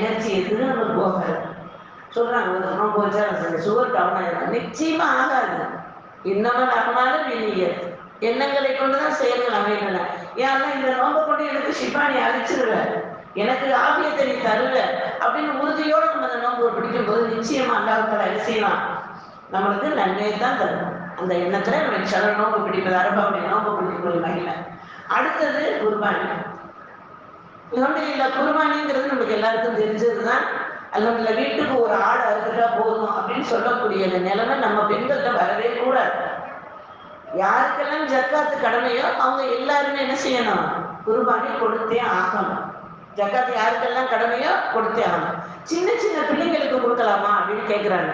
Energy எதுன்னு நம்ம போகாது சொல்றாங்க ஒரு நோம்பு சுகர் டவுன் ஆயிடும் நிச்சயமா ஆகாது. இன்னமும் நம்மளால வெளியே எண்ணங்களை கொண்டுதான் செயல்கள் அமைகின்றன. ஏன்னா இந்த நோம்பை கொண்டு எனக்கு சிப்பானி அழிச்சிருவ எனக்கு ஆபியத்தை நீ தருவ அப்படின்னு உறுதியோடு நம்ம அந்த நோம்பு பிடிக்கும் போது நிச்சயமா அல்லாஹால அரிசியலாம் நம்மளுக்கு நன்மையை தான் தரும். அந்த எண்ணத்துல நம்ம சில நோம்பு பிடிப்பது அரபாவுடைய நோம்பு பிடிக்கும் மகிமை. அடுத்தது குர்பானி. அல்ஹம்துலில்லா குர்பானிங்கிறது நமக்கு எல்லாருக்கும் தெரிஞ்சது தான் வீட்டுக்கு ஒரு ஆடு அறுத்துட்டா போதும் அப்படின்னு சொல்லக்கூடிய அந்த நிலைமை நம்ம பெண்கள்கிட்ட வரவே கூடாது. யாருக்கெல்லாம் ஜக்காத்து கடமையோ அவங்க எல்லாருமே என்ன செய்யணும்? குர்பானி கொடுத்தே ஆகணும். ஜக்காத்து யாருக்கெல்லாம் கடமையோ கொடுத்தே ஆகணும். சின்ன சின்ன பிள்ளைங்களுக்கு கொடுக்கலாமா அப்படின்னு கேட்குறாங்க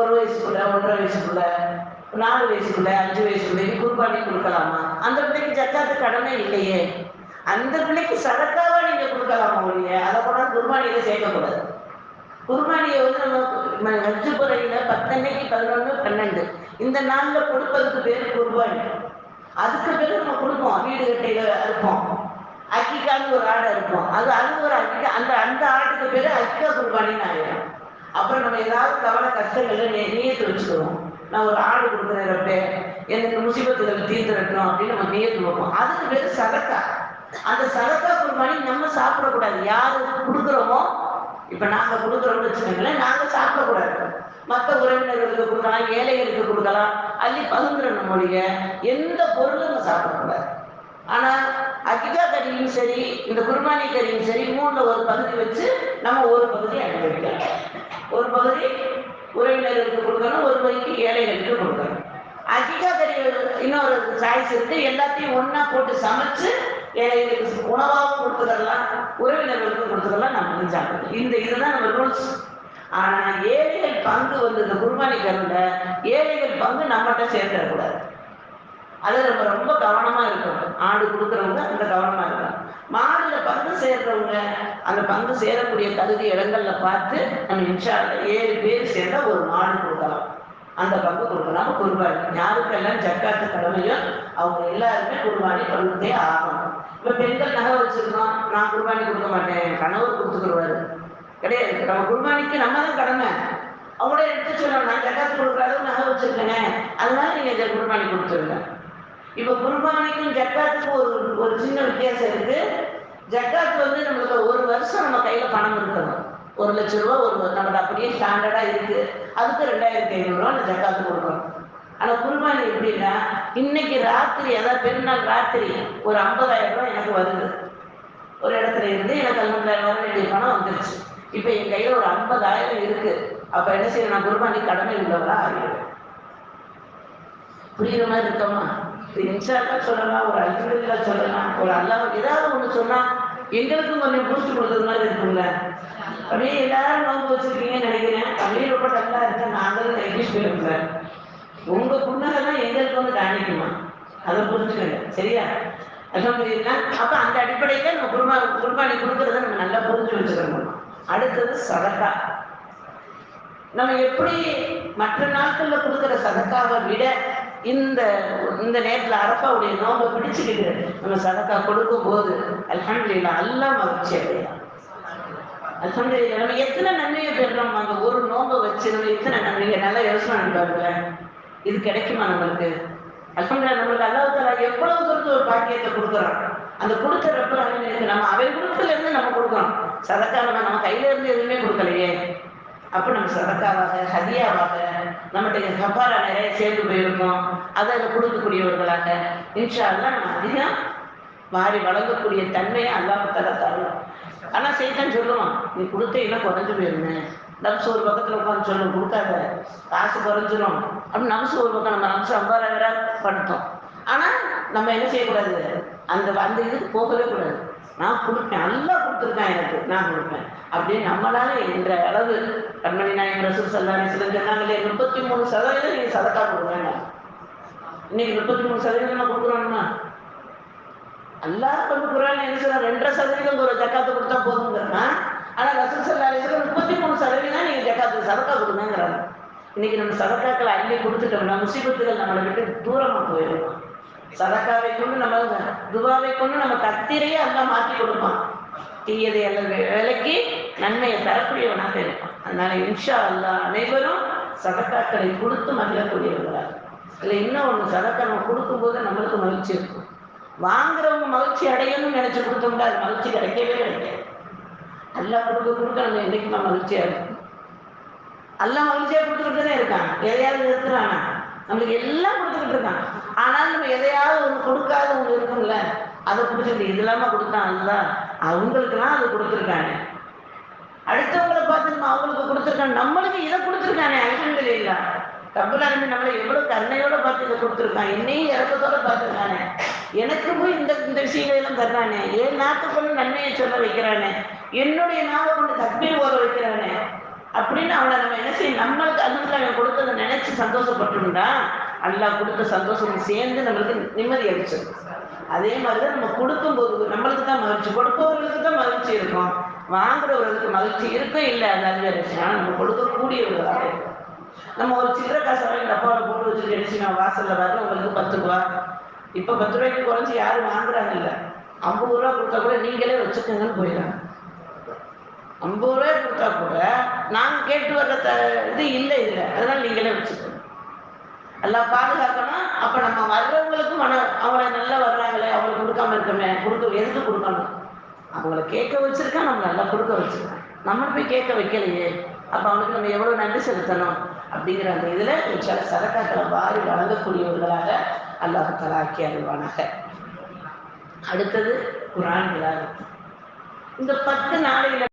ஒரு வயசுக்குள்ள ஒன்றரை வயசுக்குள்ள நாலு வயசுக்குள்ள அஞ்சு வயசுக்குள்ள குருபானி குர்பானி கொடுக்கலாமா? அந்த பிள்ளைக்கு ஜக்காத்து கடமை இல்லையே. அந்த பிள்ளைக்கு சரக்காவா நீங்க கொடுக்கலாமா ஒழிய அதை கூட குர்பானியில சேர்க்கக்கூடாது. குர்பானியை வந்து நம்ம ஹஜ்ஜு முறையில பத்தன்னைக்கு பதினொன்று பன்னெண்டு. இந்த நாள்ல கொடுப்பதுக்கு பேர் குர்பானி. அதுக்கு பேர் நம்ம கொடுப்போம். வீடு கட்டையில இருப்போம். அக்கிக்கான்னு ஒரு ஆடை இருப்போம் அது அது ஒரு அக்கி அந்த அந்த ஆட்டுக்கு பேர் அக்கா குர்பானின்னு ஆயிடும். அப்புறம் நம்ம ஏதாவது கவலை கஷ்டங்கள்ல நீயத்து நியத்து வச்சுக்கிறோம் நான் ஒரு ஆடு கொடுக்குறேன் ரப்பே. எனக்கு முசிபத்துகள் தீர்த்துறட்டும் அப்படின்னு நம்ம நீயத்து வைப்போம். அதுக்கு பேர் சதக்கா அந்த சதக்கா குர்பானி நம்ம சாப்பிடக்கூடாது. யாரு கொடுக்குறோமோ இப்ப நாங்க கொடுக்குறோம்னு வச்சுக்கோங்களேன் நாங்க சாப்பிடக்கூடாது. மற்ற உறவினர்களுக்கு கொடுக்கலாம் ஏழைகளுக்கு கொடுக்கலாம் அள்ளி பகிர்ந்துடணும் மொழிய எந்த பொருளும் நம்ம சாப்பிடக்கூடாது. ஆனா அக்கிகா கறியும் சரி இந்த குர்பானி கறியும் சரி மூணுல ஒரு பகுதி வச்சு நம்ம ஒரு பகுதி அனுபவிக்கலாம். ஒரு பகுதி உறவினர்களுக்கு கொடுக்கணும் ஒரு பகுதிக்கு ஏழைகளுக்கு கொடுக்கணும். அக்கிகா கறி இன்னொரு சாய்ஸ் இருக்கு. எல்லாத்தையும் ஒன்னா போட்டு சமைச்சு ஏழைகளுக்கு உணவாகவும் கொடுத்துக்கலாம் உறவினர்களுக்கு கொடுத்துக்கலாம் நம்ம வந்து இந்த இதுதான் நம்ம ரூல்ஸ். ஆனா ஏழைகள் பங்கு வந்து இந்த குர்பானி கருல ஏழைகள் பங்கு நம்மகிட்ட சேர்ந்துடக்கூடாது. அது நம்ம ரொம்ப கவனமா இருக்கணும். ஆடு கொடுக்குறவங்க அந்த கவனமா இருக்கணும். மாடுல பங்கு சேர்றவங்க அந்த பங்கு சேரக்கூடிய தகுதி இடங்கள்ல பார்த்து நம்ம இன்ஷா ஏழு பேர் சேர்ந்தா ஒரு மாடு கொடுக்கும் அந்த பங்கு கொடுக்கலாம்? குர்பானி. யாருக்கெல்லாம் ஜக்காத்து கடமையோ அவங்க எல்லாருமே குர்பானி கொடுத்தே ஆகணும். இப்ப பெண்கள் நகை வச்சிருக்கோம். நான் குர்பானி கொடுக்க மாட்டேன். கணவர் கொடுத்துக்கிடுவாரு கிடையாது. நம்ம குர்பானிக்கு நம்ம தான் கடமை. அவங்களே எடுத்து சொல்லணும் நான் ஜக்காத்து கொடுக்குற அளவு நகை வச்சிருக்கேன். அதனால நீங்க இந்த குர்பானி கொடுத்துருங்க. இப்ப குர்பானிக்கும் ஜக்காத்துக்கும் ஒரு ஒரு சின்ன வித்தியாசம் இருக்கு. ஜக்காத்து வந்து நம்மளுக்கு ஒரு வருஷம் நம்ம ஒரு லட்ச ரூபா ஒரு நம்மளுக்கு அப்படியே ஸ்டாண்டர்டா இருக்கு. அதுக்கு ரெண்டாயிரத்தி ஐநூறுரூவா நான் ஜக்காத்து கொடுக்கணும். ஆனால் குர்பானி எப்படின்னா இன்னைக்கு ராத்திரி அதாவது பெருநாள் ராத்திரி ஒரு ஐம்பதாயிரம் ரூபாய் எனக்கு வருது. ஒரு இடத்துல இருந்து எனக்கு ஐம்பதாயிரம் வர வேண்டிய பணம் வந்துருச்சு. இப்போ என் கையில் ஒரு ஐம்பதாயிரம் இருக்கு. அப்போ என்ன செய்யணும்? நான் குர்பானி கடமை உள்ளவரா ஆகிடுவேன். புரியுற மாதிரி இருக்கோமா? இது சொல்லலாம் ஒரு அல்ஹம்துலில்லா சொல்லலாம் ஒரு அல்லாஹ் ஏதாவது ஒன்று சொன்னால் எங்களுக்கும் கொஞ்சம் பூஸ்ட் கொடுத்தது மாதிரி இருக்கும்ல. அப்படியே எல்லாரும் நோன்பு வச்சிருக்கீங்கன்னு நினைக்கிறேன். அப்படியே ரொம்ப நல்லா இருக்கு? நாங்களும் எங்கிலீஷ் போயிருக்கல உங்க புண்ணகெல்லாம் எங்களுக்கு வந்து காணிக்குமா அதை புரிஞ்சுக்கங்க. சரியா? அல்ஹம்துலில்லா அப்ப அந்த அடிப்படையில நம்ம குருமா குருபானி கொடுக்கறத நம்ம நல்லா புரிஞ்சு வச்சுக்கணும். அடுத்தது சதக்கா. நம்ம எப்படி மற்ற நாட்கள்ல கொடுக்குற சதக்காவை விட இந்த இந்த நேரத்துல அரப்பாவுடைய நோம்பை பிடிச்சுக்கிட்டு நம்ம சதக்கா கொடுக்கும் போது அல்ஹம்துலில்லாஹ் அல்லாஹ் மகிழ்ச்சி அடையலாம் அல்ஹம்துலில்லாஹ் நம்ம எத்தனை நன்மையை பெறுறோம் அந்த ஒரு நோம்பை வச்சு நம்ம எத்தனை நன்மையை நல்லா யோசனை பாருங்க. இது கிடைக்குமா நம்மளுக்கு? அல்ஹம்துலில்லாஹ் நம்மளுக்கு அல்லாவு தஆலா எவ்வளவு தூரத்து ஒரு பாக்கியத்தை கொடுக்குறான்? அந்த கொடுத்த ரப்பல் நம்ம அவன் கொடுக்கல இருந்து நம்ம கொடுக்குறோம் சதக்கா நம்ம கையில இருந்து எதுவுமே கொடுக்கலையே. அப்ப நம்ம சதக்காவாக ஹதியாவாக நம்மகிட்ட கப்பாரா நிறைய சேர்ந்து போயிருக்கோம். அதை கொடுக்கக்கூடியவர்களாக இன்ஷா அல்லாஹ் நம்ம அதிகம் மாறி வழங்கக்கூடிய தன்மையை அல்லாஹால தரணும். ஆனா சொல்லுவான். நீ கொடுத்தீங்கன்னா குறைஞ்சு போயிருங்க நம்சு ஒரு பக்கத்துல உட்காந்து சொல்லணும் கொடுக்காத. காசு குறைஞ்சிரும். அப்படின்னு நம்சு ஒரு பக்கம் நம்ம நம்சு ஐம்பதாயிரம் படுத்தோம். ஆனா நம்ம என்ன செய்யக்கூடாது? அந்த அந்த இதுக்கு போகவே கூடாது. நான் கொடுப்பேன். நல்லா கொடுத்துருக்கேன் எனக்கு. நான் கொடுப்பேன். அப்படியே நம்மளால என்ற அளவு கண்மணி நாயகம் ரசூல் சல்லாரி சிலர் சொன்னாங்களே முப்பத்தி மூணு சதவீதம் நீங்கள் சதக்கா கொடுங்க இன்னைக்கு முப்பத்தி மூணு சதவீதம் நம்ம அல்லாஹ் வந்து குரான் என்ன சொல்ற ரெண்டரை சதவீதம் ஒரு ஜக்காத்து கொடுத்தா போதுங்கிறான். ஆனா ரசூல் சல்லா சிலர் முப்பத்தி மூணு சதவீதம் நீங்க ஜக்காத்து சதக்கா கொடுங்கிறாங்க இன்னைக்கு நம்ம சதக்காக்களை அள்ளி கொடுத்துட்டோம்னா முசிபத்துகள் நம்மளை விட்டு தூரமா போயிடும். சதக்காவை கொண்டு நம்ம துவாவை கொண்டு நம்ம கத்திரையே அல்ல மாற்றி கொடுப்பான். தீயதை எல்லாம் விலைக்கு நன்மையை தரக்கூடியவனாக இருப்பான். அதனால இன்ஷா அல்லாஹ் அனைவரும் சதக்காக்களை கொடுத்து மகிழக்கூடியவர்களாக. இல்லை இன்னும் ஒன்று சதக்கா நம்ம கொடுக்கும்போது நம்மளுக்கு மகிழ்ச்சி இருக்கும். வாங்குறவங்க மகிழ்ச்சி அடையணும்னு நினைச்சு கொடுத்தோம்னா அது மகிழ்ச்சி கிடைக்கவே கிடைக்காது. எல்லாம் கொடுக்க கொடுக்க நம்ம என்றைக்குமா மகிழ்ச்சியா இருக்கும் எல்லாம் மகிழ்ச்சியா கொடுத்துக்கிட்டு இருக்காங்க. எதையாவது நிறுத்துறாங்க. நம்மளுக்கு எல்லாம் கொடுத்துக்கிட்டு இருக்காங்க. ஆனாலும் நம்ம எதையாவது ஒன்று கொடுக்காத ஒன்று இருக்கும்ல அதை கொடுத்துட்டு இது இல்லாம கொடுத்தாங்கல்ல அவங்களுக்குலாம் அது கொடுத்துருக்காங்க. அடுத்தவங்களை பார்த்து நம்ம அவங்களுக்கு கொடுத்துருக்காங்க. நம்மளுக்கு இதை கொடுத்துருக்கானே அல்ஹம்துலில்லாஹ் இல்லை ரப்பலாலுமே நம்மளை எவ்வளவு கருணையோட பார்த்து இதை கொடுத்துருக்கான் என்னையும் இறக்கத்தோட பார்த்துருக்கானே எனக்கும் இந்த இந்த விஷயங்களெல்லாம் தர்றானே. என் நாத்துக்குள்ள நன்மையை சொல்ல வைக்கிறானே? என்னுடைய நாவை கொண்டு தக்பீர் ஓத வைக்கிறானே? அப்படின்னு அவனை நம்ம என்ன செய்ய நம்மளுக்கு அதுல அவன் கொடுத்ததை நினைச்சு சந்தோஷப்பட்டுருந்தா அல்லாஹ் கொடுத்த சந்தோஷம் சேர்ந்து நம்மளுக்கு நிம்மதி அடிச்சு அதே மாதிரிதான் நம்ம கொடுக்கும்போது நம்மளுக்கு தான் மகிழ்ச்சி. கொடுப்பவர்களுக்கு தான் மகிழ்ச்சி இருக்கும். வாங்குறவர்களுக்கு மகிழ்ச்சி இருக்கும் இல்லை. அது அது ஆனால் நம்ம கொடுக்கக்கூடியவர்களாக இருக்கும் நம்ம ஒரு சில்லறை காசு வாங்கி டப்பாவில் போட்டு வச்சுட்டு அடிச்சு நான் வாசல்ல வரல உங்களுக்கு பத்து ரூபா இப்ப பத்து ரூபாய்க்கு குறைஞ்சி யாரும் வாங்குறாங்க இல்ல? ஐம்பது ரூபா கொடுத்தா கூட நீங்களே வச்சுக்கோங்கன்னு போயிடறாங்க. ஐம்பது ரூபாய் கொடுத்தா கூட நாங்க கேட்டு வர்ற த இது இல்லை இதுல. அதனால நீங்களே வச்சுக்கோங்க. எல்லாம் பாதுகாக்கணும். அப்ப நம்ம வர்றவங்களுக்கும் மன அவங்கள நல்லா வர்றாங்களே அவங்களுக்கு கொடுக்காம இருக்கமே கொடுக்க எதுக்கு கொடுக்கணும் அவங்கள கேட்க வச்சிருக்கா நம்ம நல்லா கொடுக்க வச்சிருக்கோம் நம்ம போய் கேட்க வைக்கலையே. அப்ப அவனுக்கு நம்ம எவ்வளவு நன்றி செலுத்தணும்? அப்படிங்கிற அந்த இதுல சில சரக்காக்களை வாரி வழங்கக்கூடியவர்களாக அல்லாஹ் தலாக்கி அருள்வானாக. அடுத்தது குரான் விழா. இந்த பத்து நாளையில